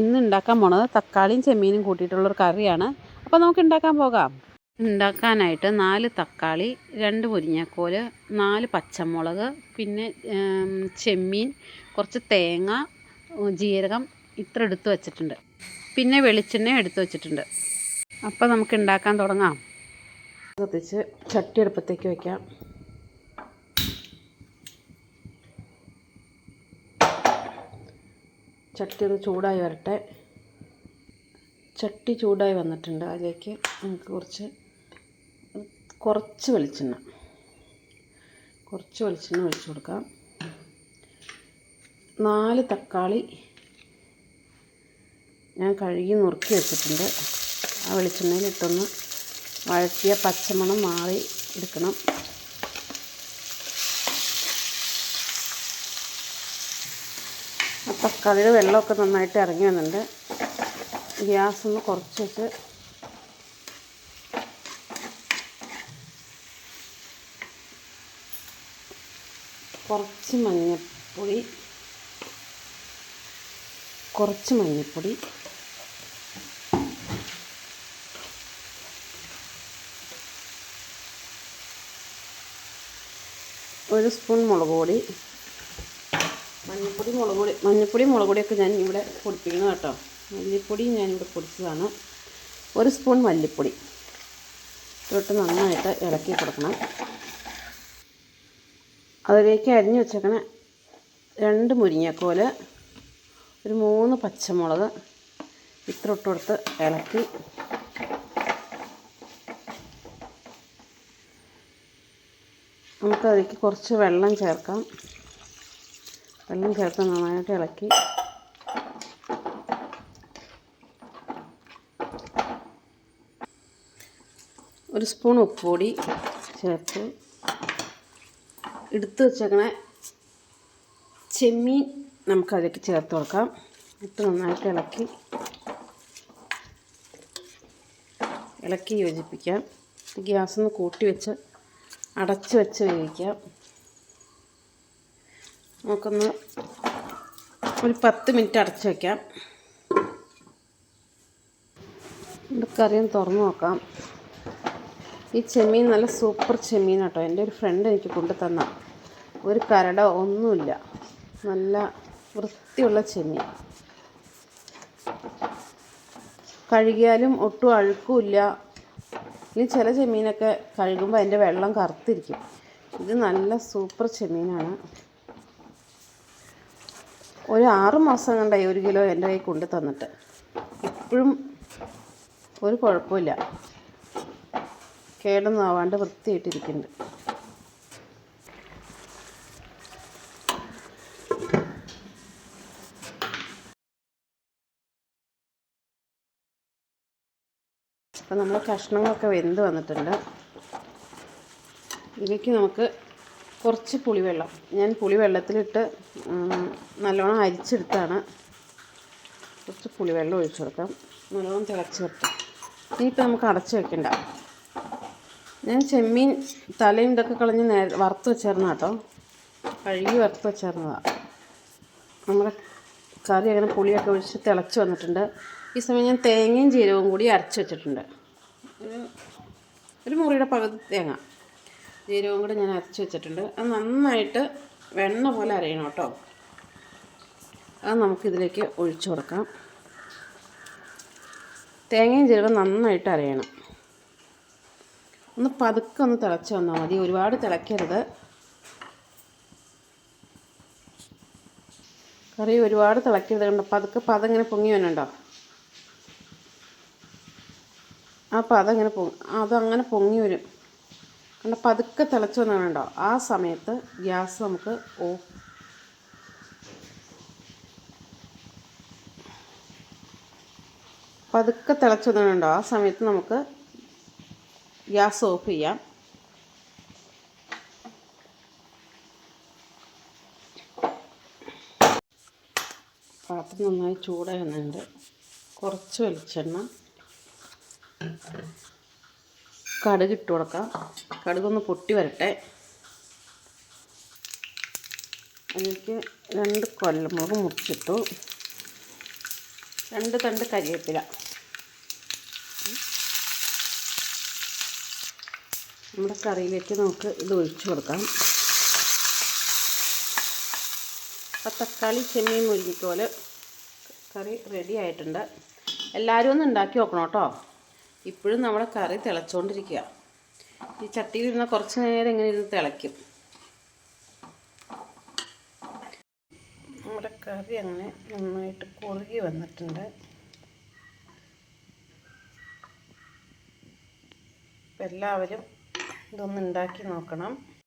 ഇന്ന് ഉണ്ടാക്കാൻ പോണത് തക്കാളിയും ചെമ്മീനും കൂട്ടിയിട്ടുള്ളൊരു കറിയാണ്. അപ്പോൾ നമുക്ക് ഉണ്ടാക്കാൻ പോകാം. ഉണ്ടാക്കാനായിട്ട് നാല് തക്കാളി രണ്ട് മുരിങ്ങക്കോൽ നാല് പച്ചമുളക് പിന്നെ ചെമ്മീൻ കുറച്ച് തേങ്ങ ജീരകം ഇത്ര എടുത്ത് വച്ചിട്ടുണ്ട്. പിന്നെ വെളിച്ചെണ്ണ എടുത്ത് വെച്ചിട്ടുണ്ട്. അപ്പോൾ നമുക്ക് ഉണ്ടാക്കാൻ തുടങ്ങാം. കത്തിച്ച് ചട്ടി അടുപ്പത്തേക്ക് വയ്ക്കാം ചട്ടി ഒന്ന് ചൂടായി വരട്ടെ. ചട്ടി ചൂടായി വന്നിട്ടുണ്ട്. അതിലേക്ക് നമുക്ക് കുറച്ച് കുറച്ച് വെളിച്ചെണ്ണ. കുറച്ച് വെളിച്ചെണ്ണ ഒഴിച്ചു കൊടുക്കാം. നാല് തക്കാളി ഞാൻ കഴുകി നുറുക്കി വെച്ചിട്ടുണ്ട്. ആ വെളിച്ചെണ്ണയിൽ ഇട്ടൊന്ന് വഴറ്റിയ പച്ചമണം മാറി എടുക്കണം. തക്കാളിയുടെ വെള്ളമൊക്കെ നന്നായിട്ട് ഇറങ്ങി വന്നിട്ടുണ്ട്. ഗ്യാസ് ഒന്ന് കുറച്ച് കുറച്ച് മഞ്ഞൾപ്പൊടി കുറച്ച് മഞ്ഞൾപ്പൊടി ഒരു സ്പൂൺ മുളക് പൊടി മഞ്ഞൾപ്പൊടി മുളക് പൊടി മഞ്ഞൾപ്പൊടി മുളക് പൊടിയൊക്കെ ഞാൻ ഇവിടെ പൊടിപ്പിക്കണം കേട്ടോ. മല്ലിപ്പൊടി ഞാനിവിടെ പൊടിച്ചതാണ്. ഒരു സ്പൂൺ മല്ലിപ്പൊടി. ഇട്ട് നന്നായിട്ട് ഇളക്കി കൊടുക്കണം. അതിലേക്ക് അരിഞ്ഞു വെച്ചേക്കണ രണ്ട് മുരിങ്ങക്കോൽ ഒരു മൂന്ന് പച്ചമുളക് ഇത്ര ഇട്ട് കൊടുത്ത് ഇളക്കി. നമുക്കതിലേക്ക് കുറച്ച് വെള്ളം ചേർക്കാം. വെള്ളം ചേർത്ത് നന്നായിട്ട് ഇളക്കി. ഒരു സ്പൂൺ ഉപ്പുപൊടി ചേർത്ത് എടുത്ത് വെച്ചേക്കണ ചെമ്മീൻ നമുക്കതിലേക്ക് ചേർത്ത് കൊടുക്കാം. ഇട്ട് നന്നായിട്ട് ഇളക്കി. ഇളക്കി യോജിപ്പിക്കാം. ഗ്യാസ് ഒന്ന് കൂട്ടി വെച്ച് അടച്ച് വെച്ച് വേവിക്കാം. നമുക്കൊന്ന് ഒരു പത്ത് മിനിറ്റ് അടച്ച് വയ്ക്കാം കറിയും തുറന്നു നോക്കാം. ഈ ചെമ്മീൻ നല്ല സൂപ്പർ ചെമ്മീൻ കേട്ടോ. എന്റെ ഒരു ഫ്രണ്ട് എനിക്ക് കൊണ്ടു തന്ന. ഒരു കരട ഒന്നുമില്ല. നല്ല വൃത്തിയുള്ള ചെമ്മീൻ. കഴുകിയാലും ഒട്ടും അഴുക്കുമില്ല. ഇനി ചില ചെമ്മീനൊക്കെ കഴുകുമ്പോൾ അതിന്റെ വെള്ളം കറുത്തിരിക്കും. ഇത് നല്ല സൂപ്പർ ചെമ്മീനാണ്. ഒരു ആറ് മാസം കണ്ടായി ഒരു കിലോ എന്റെ കയ്യിൽ കൊണ്ട് തന്നിട്ട്. ഇപ്പോഴും ഒരു കുഴപ്പമില്ല. കേടൊന്നും ആവാണ്ട് വൃത്തിയായിട്ടിരിക്കുന്നുണ്ട്. അപ്പം നമ്മൾ കഷ്ണങ്ങളൊക്കെ വെന്ത് വന്നിട്ടുണ്ട്. ഇതിലേക്ക് നമുക്ക് കുറച്ച് പുളിവെള്ളം. ഞാൻ പുളിവെള്ളത്തിലിട്ട് വെള്ളത്തിലിട്ട് നല്ലോണം അരിച്ചെടുത്താണ്. കുറച്ച് പുളിവെള്ളം ഒഴിച്ചു കൊടുക്കാം. നല്ലോണം തിളച്ച് കിട്ടും ഇനിയിപ്പോൾ നമുക്ക് അടച്ച് വെക്കണ്ട. ഞാൻ ചെമ്മീൻ തലയും ഇതൊക്കെ കളഞ്ഞ് നേരെ വറുത്ത് വെച്ചേർന്ന കേട്ടോ കഴുകി വറുത്ത് വെച്ചേർന്നതാണ് നമ്മുടെ കറി അങ്ങനെ പുളിയൊക്കെ ഒഴിച്ച് തിളച്ച് വന്നിട്ടുണ്ട്. ഈ സമയം ഞാൻ തേങ്ങയും ജീരകവും കൂടി അരച്ച് വെച്ചിട്ടുണ്ട്. ഒരു മുറിയുടെ പകുതി തേങ്ങ. ജീരകവും കൂടെ ഞാൻ അരച്ച് വെച്ചിട്ടുണ്ട്. അത് നന്നായിട്ട് വെണ്ണ പോലെ അരയണം കേട്ടോ. അത് നമുക്കിതിലേക്ക് ഒഴിച്ചു കൊടുക്കാം. തേങ്ങയും ജീരകം നന്നായിട്ട് അരയണം. ഒന്ന് പതുക്കെ ഒന്ന് തിളച്ച് വന്നാൽ മതി. ഒരുപാട് തിളയ്ക്കരുത്. കറി ഒരുപാട് തിളയ്ക്കരുത് കണ്ടോ? പതുക്കെ പതങ്ങനെ പൊങ്ങി വന്നുണ്ടോ ആ പതങ്ങനെ പൊങ്ങി അതങ്ങനെ പൊങ്ങി വരും. കണ്ടോ പതുക്കെ തിളച്ചു വന്നാണ് കേട്ടോ. ആ സമയത്ത് ഗ്യാസ് നമുക്ക് ഓഫ് പതുക്കെ തിളച്ചു വന്നാണ് കേട്ടോ. ആ സമയത്ത് നമുക്ക് ഗ്യാസ് ഓഫ് ചെയ്യാം. പാത്രം നന്നായി ചൂടായി വന്നിട്ടുണ്ട്. കുറച്ച് വെളിച്ചെണ്ണ. കടുക് ഇട്ട് കൊടുക്കാം. കടുകൊന്ന് പൊട്ടി വരട്ടെ. അതിലേക്ക് രണ്ട് കൊല്ലമുളക് മുറിച്ചിട്ടു. രണ്ട് തണ്ട് കരിവേപ്പില നമ്മുടെ കറിയിലേക്ക് നമുക്ക് ഇത് ഒഴിച്ചു കൊടുക്കാം. അപ്പം തക്കാളി ചെമ്മീൻ മുരിങ്ങിക്കോൽ കറി റെഡി ആയിട്ടുണ്ട്. എല്ലാവരും ഒന്ന് ഉണ്ടാക്കി നോക്കണം കേട്ടോ. ഇപ്പോഴും നമ്മുടെ കറി തിളച്ചുകൊണ്ടിരിക്കുക ഈ ചട്ടിയിലിരുന്ന കുറച്ച് നേരം ഇങ്ങനെ ഇരുന്ന് തിളയ്ക്കും. നമ്മുടെ കറി അങ്ങനെ നന്നായിട്ട് കുറുകി വന്നിട്ടുണ്ട്. എല്ലാവരും ഇതൊന്നുണ്ടാക്കി നോക്കണം.